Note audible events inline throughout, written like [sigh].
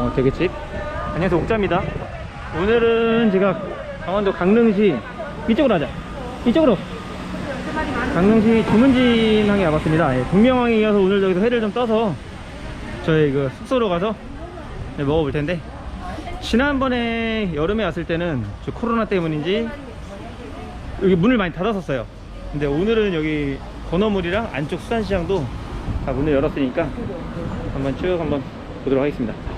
어, 대게집. 안녕하세요, 옥자입니다. 오늘은 제가 강원도 강릉시 이쪽으로 하자. 이쪽으로. 강릉시 주문진항에 와봤습니다. 예, 동명항에 이어서 오늘 여기서 회를 좀 떠서 저희 그 숙소로 가서 네, 먹어볼 텐데 지난번에 여름에 왔을 때는 저 코로나 때문인지 여기 문을 많이 닫았었어요. 근데 오늘은 여기 건어물이랑 안쪽 수산시장도 다 문을 열었으니까 한번 쭉 한번 보도록 하겠습니다.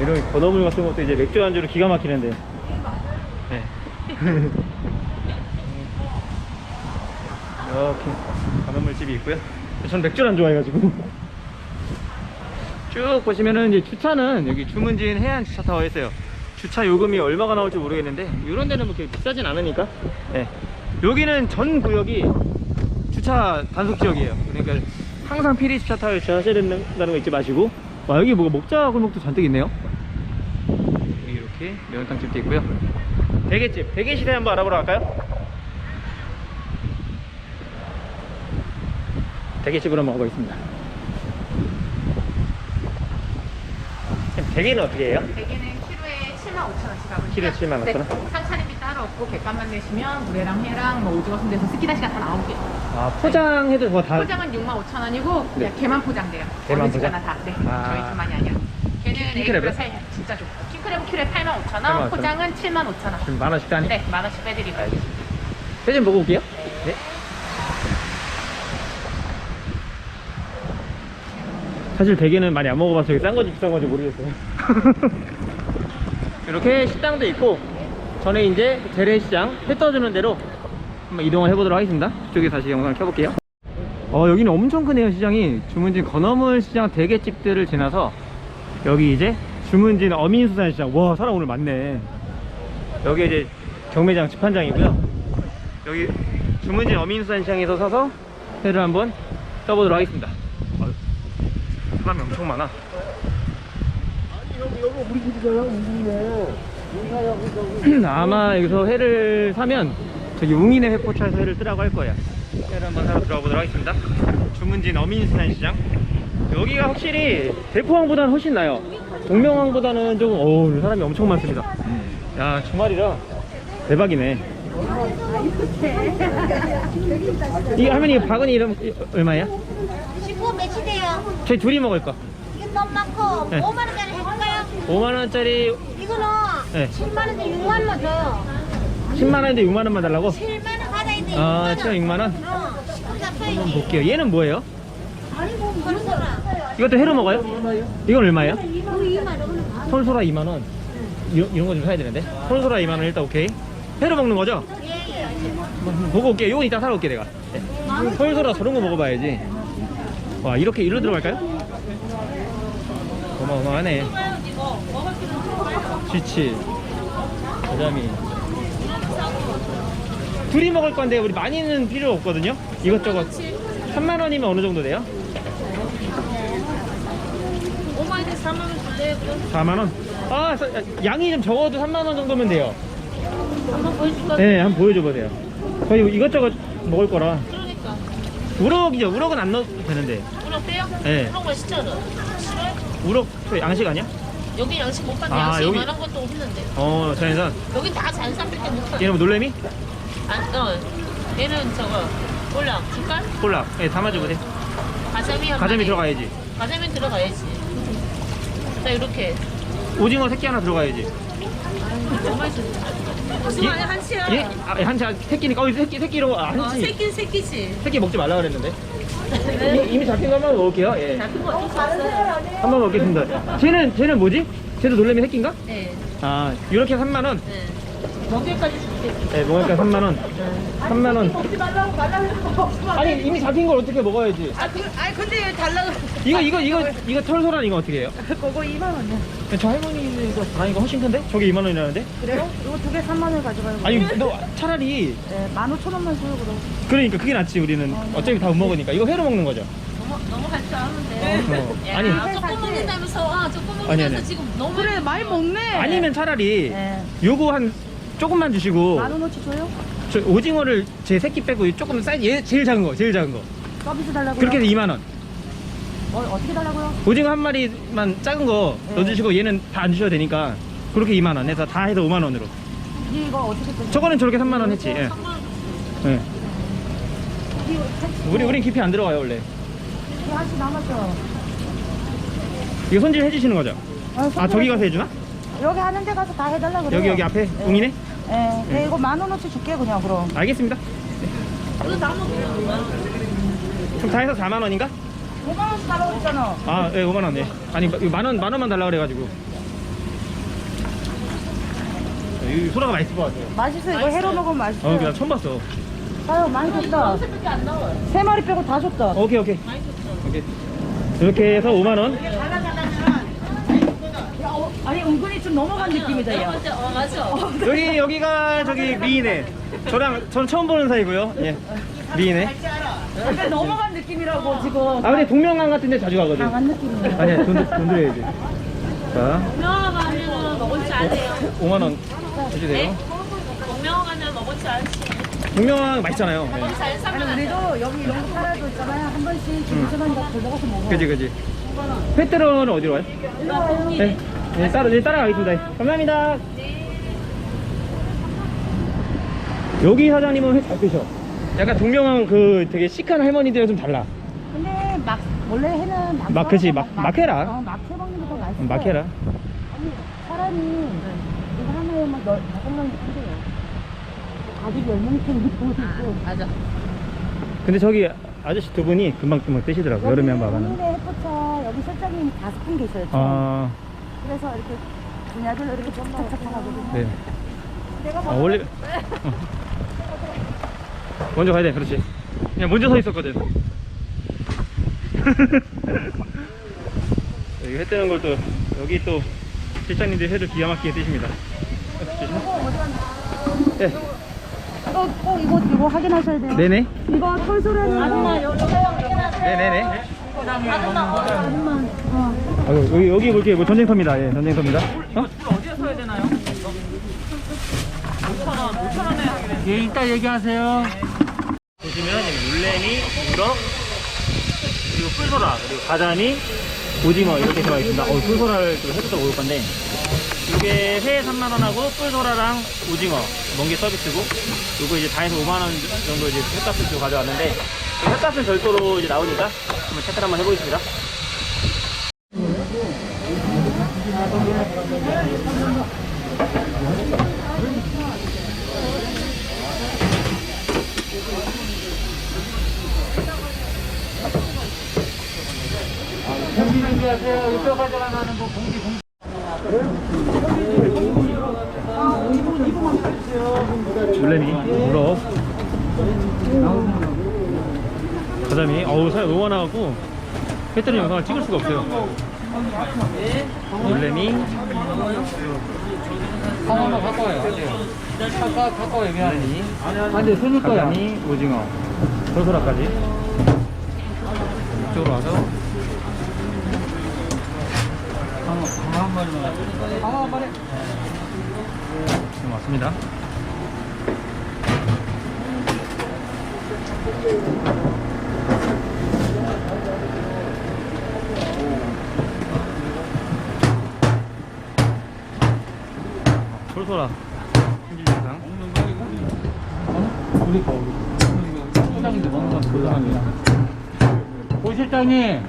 이런 건어물 같은 것도 이제 맥주 안주로 기가 막히는데. 네. [laughs] 이렇게 건어물 집이 있고요. 전 맥주를 안 좋아해가지고. [laughs] 쭉 보시면은 이제 주차는 여기 주문진 해안 주차타워에 있어요. 주차 요금이 얼마가 나올지 모르겠는데 이런 데는 뭐 그렇게 비싸진 않으니까. 네. 여기는 전 구역이 주차 단속 지역이에요. 그러니까 항상 피리 주차타워에 주차하셔야 된다는 거 잊지 마시고. 와 여기 뭐가 목자 골목도 잔뜩 있네요. 여기 이렇게 매운탕 집도 있고요. 대게집, 대게시대 한번 알아보러 갈까요? 대게집으로 한번 가보겠습니다. 대게는 어떻게 해요? 대게는 키로에 7만 5천 원씩 하고 키로에 7만 5천 원? 네, 상차림이 따로 없고 백반만 내시면 물회랑 회랑 뭐 오징어 순대에서 스키다시가 다 나오게 아 포장해도 그거 다 포장은 6만 5천 원이고 네. 그냥 개만 포장돼요 개만 포장? 다 네, 아. 저희 집만이 아니야 걔는 킹크랩은? 살 진짜 좋고 킹크랩은 키로에 8만 5천 8만 5천 원? 원 포장은 7만 5천 원 지금 만 원씩 따니? 네, 만 원씩 빼드리고 알겠습니다. 회좀 보고 올게요. 네. 사실 대게는 많이 안 먹어봐서 이게 싼 건지 비싼 건지 모르겠어요. [laughs] 이렇게 식당도 있고 전에 이제 재래시장 회 떠주는 대로 한번 이동을 해보도록 하겠습니다. 그쪽에 다시 영상을 켜볼게요. 어 여기는 엄청 크네요 시장이. 주문진 건어물 시장 대게집들을 지나서 여기 이제 주문진 어민수산시장. 와 사람 오늘 많네. 여기 이제 경매장 집판장이고요. 여기 주문진 어민수산시장에서 사서 회를 한번 떠보도록 하겠습니다. 아유, 사람이 엄청 많아. 아 마 여기서 회를 사면 저기 웅이네 회포차에서 회를 뜨라고 할 거예요 회를 한번 사러 들어가 보도록 하겠습니다 주문진 어민수산시장 여기가 확실히 대포항보다는 훨씬 나요 동명항보다는 조금 어우 사람이 엄청 많습니다 야 주말이라 대박이네 [laughs] 이 할머니 바구니 이름 얼마예요? 15 매치돼요. 저희 둘이 먹을 거 이건 너무 많고 네. 5만 원짜리 해줄까요? 5만원짜리 이거는 네. 7만 원에 6만 원 줘요. 10만원인데 6만원만 달라고? 7만 원 받아야 돼. 아 7만 6만원? 어, 식구가 한번 써야지. 볼게요 얘는 뭐예요? 벌써라. 이것도 회로 먹어요? 이건 얼마예요? 이거 2만 원. 솔소라 2만원 이런, 이런 거 좀 사야 되는데 솔소라 2만원 일단 오케이 회로 먹는 거죠? 예, 예. 보고 올게요 이건 이따 사러 올게 내가 네. 솔소라 저런 거 먹어봐야지 와 이렇게 일로 들어갈까요? 어마어마하네 쥐치 가자미 둘이 먹을 건데 우리 많이는 필요 없거든요 이것저것 3만 원이면 어느 정도 돼요? 5만원에 4만 원 줄래요? 4만 원? 아 서- 양이 좀 적어도 3만 원 정도면 돼요 한번 보여줄까? 네 한번 보여줘 보세요 저희 이것저것 먹을 거라 그러니까. 우럭이죠 우럭은 안 넣어도 되는데 우럭 빼요? 네. 우럭 맛있잖아. 싫어요? 우럭 저 양식 아니야? 여기 양식 못 받는 아, 양식 여기- 이만한 것도 없는데. 어 자연산 여기 다 잔산밖에 못 받아. 얘는 뭐 놀래미? 안, 어. 얘는 저거 몰라. 줄까? 콜라 예 담아주고 돼 가자미 한 가자미 마리. 들어가야지 가자미 들어가야지. 자 이렇게. 오징어 새끼 하나 들어가야지 너무 맛있어. 예? 안에 한치야. 예? 아, 한치 한- 새끼니까 어 새끼 새끼 이런 거 아, 어, 한치 새끼 새끼지. 새끼 먹지 말라 그랬는데 이미, 이미 잡힌 거 한번 먹을게요 예 작은 거 어쩔 수 없어요. 한번 먹겠습니다 쟤는 쟤는 뭐지? 쟤도 놀래미 새끼인가? 네. 아 이렇게 3만 원 네. 먹일까지 줄게. 네 먹으니까 3만원 3만원 아니 이미 잡힌 걸 어떻게 먹어야지 아, 그, 아니 근데 왜 달라고? 이거 이거 이거 이거 털소란 이거 어떻게 해요? [laughs] 그거 2만 원이야. 저 할머니는 이거 아 이거 훨씬 큰데? 저게 2만 원이라는데? 그래요? 이거 두 개 3만 원 가져가요. 아니 너 차라리 네, 15,000원만 줘요, 그럼. 그러니까 그게 낫지 우리는 어차피 다 못 먹으니까 이거 회로 먹는 거죠? 너무 너무 할줄 아는데. 어. [laughs] 야, 아니 조금 먹는다면서 아 조금 아니. 지금 너무 그래, 많이 먹네. 아니면 차라리 네. 요거 한 조금만 주시고 만 원어치 줘요? 저 오징어를 제 새끼 빼고 조금 사이즈 얘 제일 작은 거 제일 작은 거 서비스 달라고요? 그렇게 해서 2만 원뭐 어떻게 달라고요? 오징어 한 마리만 작은 거 네. 넣어주시고 얘는 다 안 주셔도 되니까 그렇게 2만 원 해서 다 해서 5만 원으로. 이거 어떻게 뜯 저거는 저렇게 3만 원 했지. 예. 예. 우리 우린 깊이 안 들어가요 원래. 이거 한씩 남았죠? 이거 손질 해주시는 거죠? 아, 아 저기 가서 해주나? 여기 하는 데 가서 다 해달라 그래요 여기 여기 앞에 웅이네? 예, 예, 이거 만 원어치 줄게 그냥 그럼 알겠습니다. 이거 다 먹으면 그럼 다 해서 4만 원인가? 5만 원씩 달라고 그랬잖아 아, 예, 5만 원. 네. 아니 만 원, 만 원만 달라 그래 가지고. 이 소라가 맛있을 것 같아요. 맛있어 이거 해로 먹으면 맛있어 어, 나 처음 봤어. 아유 많이 줬다. 세 마리 빼고 다 줬다 오케이, 오케이. 많이 줬어. 오케이. 이렇게 해서 5만 원. 좀 넘어간 느낌이다 야 맞아, 어, 맞아. 여기 여기가 저기 미인회. 저랑 전 처음 보는 사이고요. 예. 미인회. 약간 넘어간 느낌이라고 지금 아, 근데 동명강 같은 데 자주 가거든. 강한 느낌이야 아니야, 돈, 돈 드려야지. 자, 가면은 먹을 줄 아세요. 5만 원 해주세요. 동명화 가면 먹을 줄 아시. 동명강 맛있잖아요. 예. 잘 아니 사면. 우리도 여기 이런 거 팔아도 있잖아요 한 번씩 김치만 다 들어가서 먹어 그지, 그지. 페트로는 어디로 와요? 네. 네, 따라, 네, 따라가겠습니다. 네. 감사합니다. 여기 사장님은 회잘 드셔. 약간 동명항 그 되게 시크한 할머니들이랑 좀 달라. 근데 막 원래 해는 막 막, 그치, 막- 막 해라. 어, 막 해 먹는 게 더 맛있어 막 해라. 아니 사람이 이거 하나에 막 열, 다섯 명이 한대요 가족 열 명이 것도 있고 맞아. 근데 저기 아저씨 두 분이 금방 금방 뜨시더라고. 여름에 한번 와봤는데. 햇볕차 여기 실장님 다섯 분 계셔요 아, 그래서 이렇게 분야별로 이렇게 착착착 하거든요 네. 내가 아, 원래. 어. 먼저 가야 돼, 그렇지. 그냥 먼저 서 있었거든. [laughs] 여기 회 뜨는 걸 또, 여기 또, 실장님들 회를 기가 막히게 뜨십니다. 네. 꼭, 꼭 이거 이거 확인하셔야 돼요 네네. 이거 털소라는 아줌마 네네네. 아줌마 어. 아, 여기, 여기 볼게요. 뭐 전쟁터입니다. 예, 전쟁터입니다. 어? 예, 이따 얘기하세요. 보시면 여기 물레미, 우럭, 그리고 뿔소라, 그리고 가자미, 오징어 이렇게 들어가 있습니다. 어, 뿔소라를 또 해서 먹을 건데 이게 회 3만 원하고 뿔소라랑 오징어, 멍게 서비스고 이거 이제 다 해서 5만 원 정도 이제 횟값을 주고 가져왔는데 이 횟값은 별도로 이제 나오니까 한번 체크를 한번 해보겠습니다. 공기 준비하세요. 이쪽 가져가는 거. 물레미, 우럭, 가자미. 어우, 사람 너무 많아갖고 회 뜨는 영상을 찍을 수가 없어요. 갖고 와, 갖고 와요. 미안해. 물레미, 안돼, 손을 거야. 가자미, 오징어, 돌소라까지 이쪽으로 와서 한 마리만. 한 마리. 지금 왔습니다. 돌소라 품질 영상 우리 거, 우리 거. 실장인데 먹는 건 불가능이야. 오 실장님.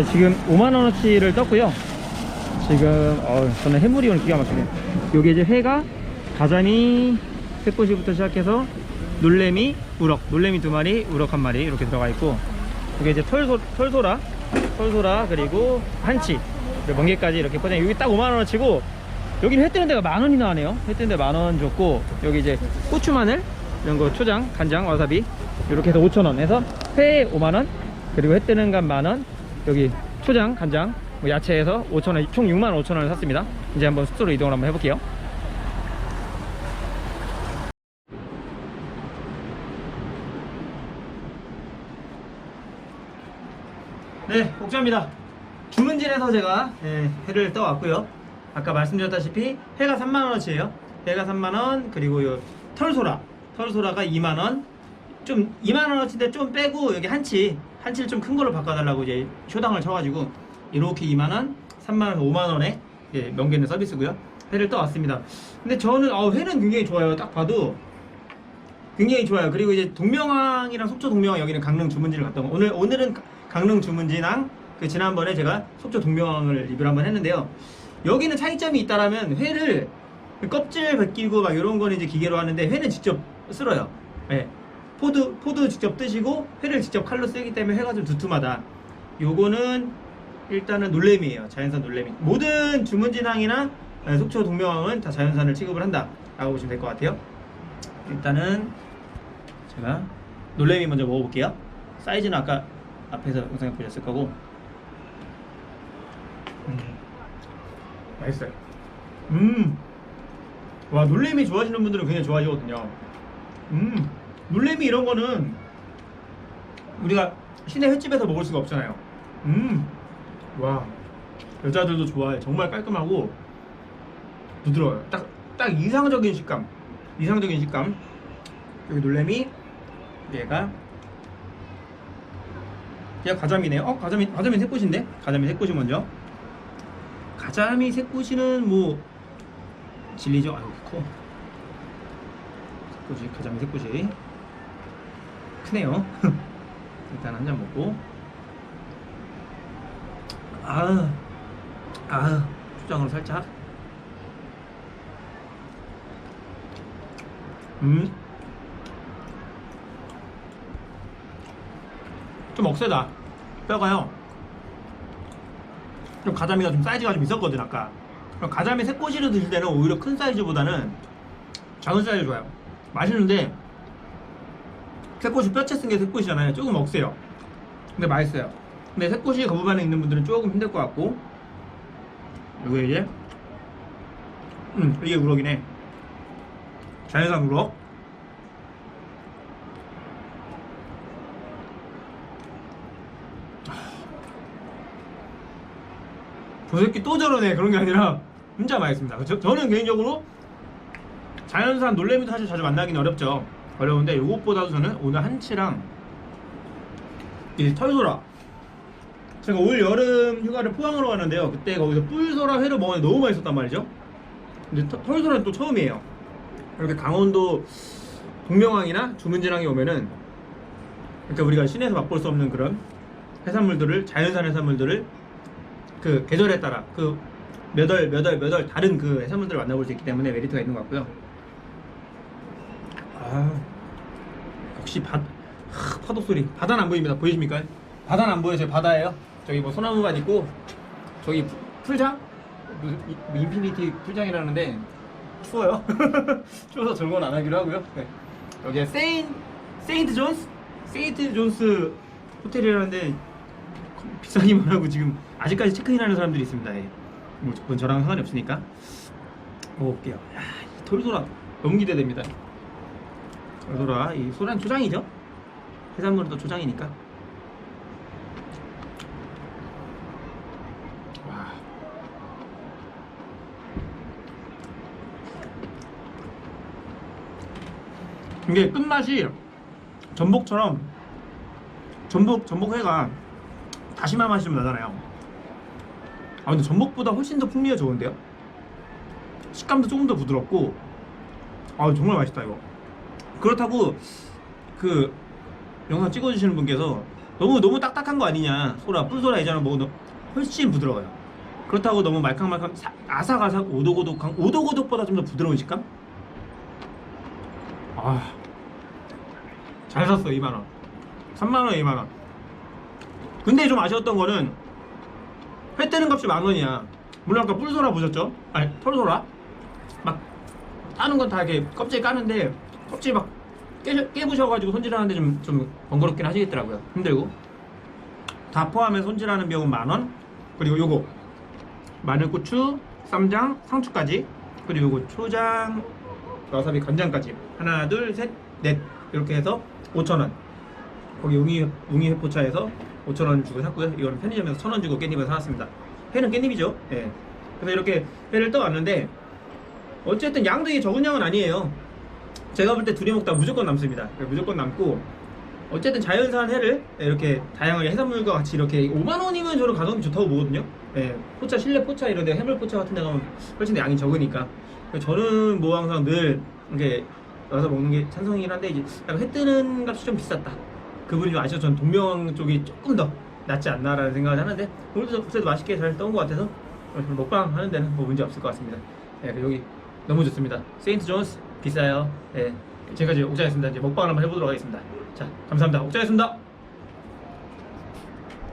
자 지금 5만원어치를 떴고요. 지금 어, 저는 해물이 오늘 기가 막히네 요게 이제 회가 가자미 새꼬시부터 시작해서 놀래미 우럭. 놀래미 두 마리 우럭 한 마리 이렇게 들어가 있고 요게 이제 털소, 털소라 털소라 그리고 한치 그리고 멍게까지 이렇게 포장 여기 딱 5만원어치고 여기는 회 뜨는 데가 만원이나 하네요. 회 뜨는 데 만원 줬고 여기 이제 고추마늘 이런 거 초장 간장 와사비 이렇게 해서 5천원. 해서 회에 5만원 그리고 회 뜨는 간 만원 여기 초장 간장 뭐 야채에서 5천원 총 6만 5천원을 샀습니다. 이제 한번 숙소로 이동을 한번 해볼게요. 네 복주입니다. 주문진에서 제가 예, 회를 떠왔고요. 아까 말씀드렸다시피 회가 3만원어치예요. 회가 3만원 그리고 요 털소라. 털소라가 2만원. 좀 2만원어치인데 좀 빼고 여기 한치 한치를 좀 큰 걸로 바꿔달라고 이제 쇼당을 쳐가지고 이렇게 2만원, 3만원, 5만원에 예, 명계 있는 서비스고요. 회를 떠왔습니다. 근데 저는 어, 회는 굉장히 좋아요. 딱 봐도 굉장히 좋아요. 그리고 이제 동명항이랑 속초 동명항 여기는 강릉 주문지를 갔던 거. 오늘, 오늘은 강릉 주문지랑 그 지난번에 제가 속초 동명항을 리뷰를 한번 했는데요. 여기는 차이점이 있다라면 회를 그 껍질 벗기고 막 이런 거는 이제 기계로 하는데 회는 직접 쓸어요. 예. 포드 포드 직접 뜨시고 회를 직접 칼로 쓰기 때문에 회가 좀 두툼하다. 요거는 일단은 놀래미예요. 자연산 놀래미. 모든 주문진항이나 예, 속초 동명항은 다 자연산을 취급을 한다 라고 보시면 될 것 같아요. 일단은 제가 놀래미 먼저 먹어볼게요. 사이즈는 아까 앞에서 영상에 보셨을 거고. 음. 맛있어요. 음. 와, 놀래미 좋아하시는 분들은 굉장히 좋아하시거든요. 음. 놀래미 이런 거는 우리가 시내 횟집에서 먹을 수가 없잖아요. 음. 와. 여자들도 좋아해. 정말 깔끔하고 부드러워요. 딱, 딱 이상적인 식감. 이상적인 식감. 여기 놀래미. 얘가 얘가 가자미네요. 어, 가자미, 가자미 새꽃인데? 가자미 새꽃이 먼저. 가자미 새꼬시는 뭐 진리죠? 아유 커 새꼬시 가자미 새꼬시 크네요. [laughs] 일단 한 잔 먹고. 아아 아, 초장으로 살짝. 음 좀 억세다. 뼈가요. 좀 가자미가 좀 사이즈가 좀 있었거든 아까. 가자미 새꼬시를 드실 때는 오히려 큰 사이즈보다는 작은 사이즈 좋아요. 맛있는데 새꼬시 뼈채 쓴 게 새꼬시잖아요. 조금 억세요. 근데 맛있어요. 근데 새꼬시 거부 반응 있는 분들은 조금 힘들 것 같고. 요게 이제. 음 이게 우럭이네. 자연산 우럭. 저 새끼 또 저러네. 그런 게 아니라 진짜 맛있습니다. 저, 저는 개인적으로 자연산 놀래미도 사실 자주 만나기는 어렵죠. 어려운데 이것보다도 저는 오늘 한치랑 이 털소라 제가 올 여름 휴가를 포항으로 가는데요. 그때 거기서 뿔소라 회를 먹었는데 너무 맛있었단 말이죠. 근데 터- 털소라는 또 처음이에요. 이렇게 강원도 동명항이나 주문진항에 오면은 그러니까 우리가 시내에서 맛볼 수 없는 그런 해산물들을 자연산 해산물들을 그 계절에 따라 그 몇월몇월몇월 다른 그 해산물들을 만나볼 수 있기 때문에 메리트가 있는 것 같고요. 아 역시 바 하, 파도 소리 바다는 안 보입니다. 보이십니까? 바다는 안 보여요. 저 바다예요. 저기 뭐 소나무만 있고 저기 푸- 풀장 뭐 인피니티 풀장이라는데 추워요. [laughs] 추워서 절건 안 하기로 하고요. 네. 여기에 세인 세인트 존스 세인트 존스 호텔이라는데 비싸기만 하고 지금 아직까지 체크인하는 사람들이 있습니다. 예. 뭐 저랑 상관이 없으니까 먹어볼게요. 야, 이 톨소라 너무 기대됩니다. 톨소라 이 소란 초장이죠? 해산물도 초장이니까. 와. 이게 끝맛이 전복처럼 전복 전복회가 다시마 맛이 좀 나잖아요. 아 근데 전복보다 훨씬 더 풍미가 좋은데요? 식감도 조금 더 부드럽고 아 정말 맛있다 이거. 그렇다고 그 영상 찍어주시는 분께서 너무 너무 딱딱한 거 아니냐 소라 뿔소라 예전에 먹어도 훨씬 부드러워요. 그렇다고 너무 말캉말캉 사- 아삭아삭 오독오독한 오독오독보다 좀 더 부드러운 식감? 아. 잘 샀어 2만원 3만원 2만원 근데 좀 아쉬웠던 거는 회 떼는 값이 만원이야 물론 아까 뿔소라 보셨죠? 아니 털소라 막 따는 건 다 이렇게 껍질 까는데 껍질 막 깨, 깨부셔가지고 손질하는데 좀, 좀 번거롭긴 하시겠더라고요. 힘들고. 다 포함해 손질하는 비용은 만원. 그리고 요거. 마늘 고추 쌈장 상추까지. 그리고 요거 초장 와사비 간장까지. 하나 둘 셋 넷. 이렇게 해서 5천원. 거기 웅이 웅이 회포차에서 5천원 주고 샀고요. 이거는 편의점에서 1,000원 주고 깻잎을 사왔습니다. 회는 깻잎이죠? 예. 그래서 이렇게 회를 떠왔는데 어쨌든 양도 이게 적은 양은 아니에요 제가 볼 때 둘이 먹다 무조건 남습니다 무조건 남고 어쨌든 자연산 회를 이렇게 다양하게 해산물과 같이 이렇게 5만 원이면 저는 가성비 좋다고 보거든요. 예, 포차 실내 포차 이런 데 해물 포차 같은 데 가면 훨씬 더 양이 적으니까. 저는 뭐 항상 늘 이렇게 와서 먹는 게 찬성이긴 한데 이제 약간 회 뜨는 값이 좀 비쌌다. 그분이 좀 아시죠? 전 동명 쪽이 조금 더 낫지 않나라는 생각을 하는데 오늘도 그래도 맛있게 잘 떠온 것 같아서 먹방 하는 데는 뭐 문제 없을 것 같습니다. 예, 여기 너무 좋습니다. 세인트 존스 비싸요. 예, 지금까지 옥장이었습니다. 이제 먹방을 한번 해보도록 하겠습니다. 자, 감사합니다. 옥장이었습니다.